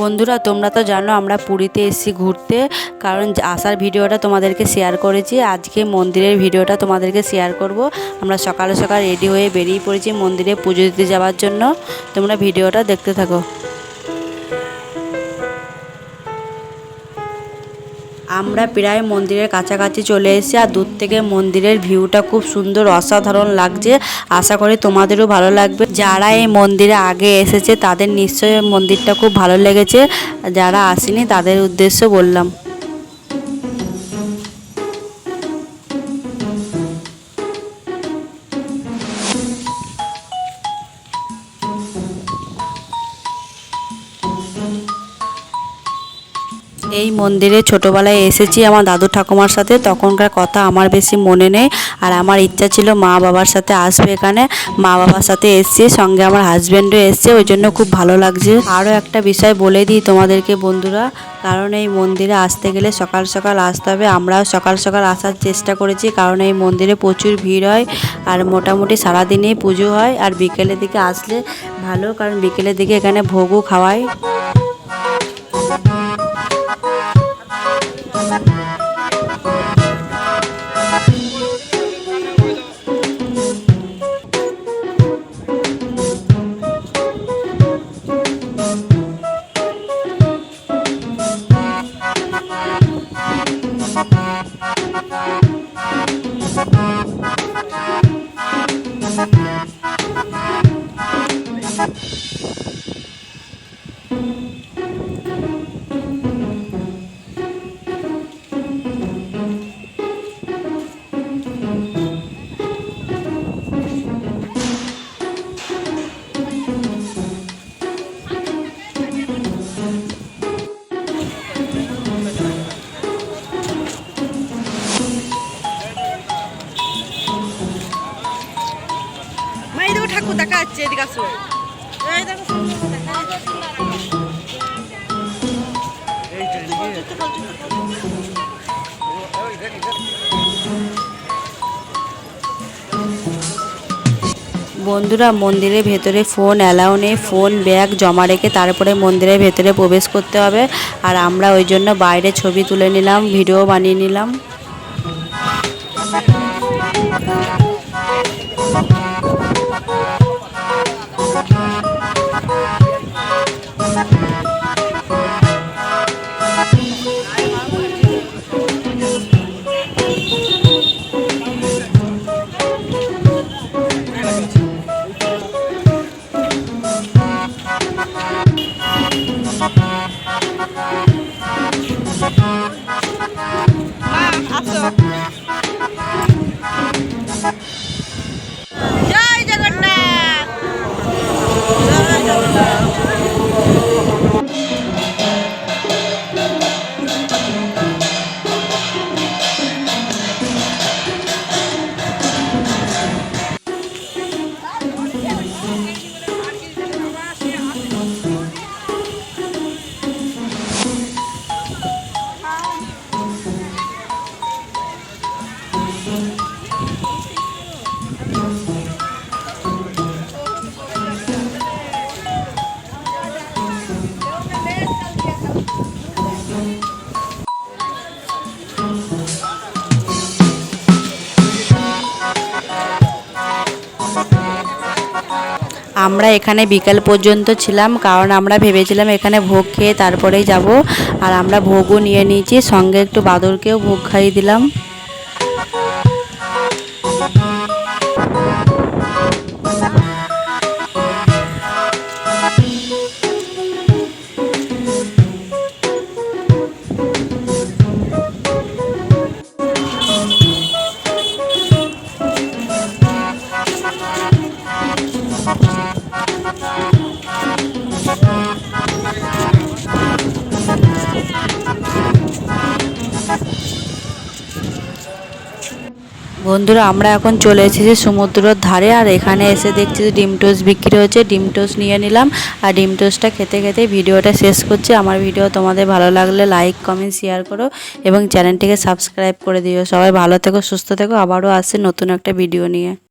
বন্ধুরা, তোমরা তো জানো আমরা পুরীতে এসেছি ঘুরতে, কারণ আসার ভিডিওটা তোমাদেরকে শেয়ার করেছি। আজকে মন্দিরের ভিডিওটা তোমাদেরকে শেয়ার করব। আমরা সকালে সকাল রেডি হয়ে বেরিয়ে পড়েছি মন্দিরে পুজো দিতে যাওয়ার জন্য। তোমরা ভিডিওটা দেখতে থাকো। আমরা প্রায় মন্দিরের কাছাকাছি চলে এসেছি আর দূর থেকে মন্দিরের ভিউটা খুব সুন্দর, অসাধারণ লাগছে। আশা করি তোমাদেরও ভালো লাগবে। যারা এই মন্দিরে আগে এসেছে তাদের নিশ্চয়ই মন্দিরটা খুব ভালো লেগেছে। যারা আসেনি তাদের উদ্দেশ্য বললাম। এই মন্দিরে ছোটোবেলায় এসেছি আমার দাদু ঠাকুমার সাথে। তখনকার কথা আমার বেশি মনে নেই আর আমার ইচ্ছা ছিল মা বাবার সাথে আসবে এখানে। মা বাবার সাথে এসছি, সঙ্গে আমার হাজব্যান্ডও এসছে, ওই জন্য খুব ভালো লাগছে। আরও একটা বিষয় বলে দিই তোমাদেরকে বন্ধুরা, কারণ এই মন্দিরে আসতে গেলে সকাল সকাল আসতে হবে। আমরাও সকাল সকাল আসার চেষ্টা করেছি, কারণ এই মন্দিরে প্রচুর ভিড় হয় আর মোটামুটি সারাদিনেই পুজো হয়। আর বিকেলের দিকে আসলে ভালো, কারণ বিকেলের দিকে এখানে ভোগও খাওয়ায়। বন্ধুরা, মন্দিরের ভেতরে ফোন অ্যালাউ নেই ফোন ব্যাগ জমা রেখে তারপরে মন্দিরের ভেতরে প্রবেশ করতে হবে। আর আমরা ওই জন্য বাইরে ছবি তুলে নিলাম ভিডিও বানিয়ে নিলাম। মা আসো আমরা এখানে বিকাল পর্যন্ত ছিলাম, কারণ আমরা ভেবেছিলাম এখানে ভোগ খেয়ে তারপরেই যাব। আর আমরা ভোগও নিয়ে নিয়েছি, সঙ্গে একটু বাদরকেও ভোগ খাইয়ে দিলাম। বন্ধুরা, আমরা এখন চলে এসেছি সমুদ্রর ধারে আর এখানে এসে দেখছি যে ডিম টোস্ট বিক্রি হচ্ছে। ডিম টোস্ট নিয়ে নিলাম আর ডিম টোস্টটা খেতে খেতে ভিডিওটা শেষ করছি। আমার ভিডিও তোমাদের ভালো লাগলে লাইক, কমেন্ট, শেয়ার করো এবং চ্যানেলটিকে সাবস্ক্রাইব করে দিও। সবাই ভালো থেকো, সুস্থ থেকো। আবারও আসছে নতুন একটা ভিডিও নিয়ে।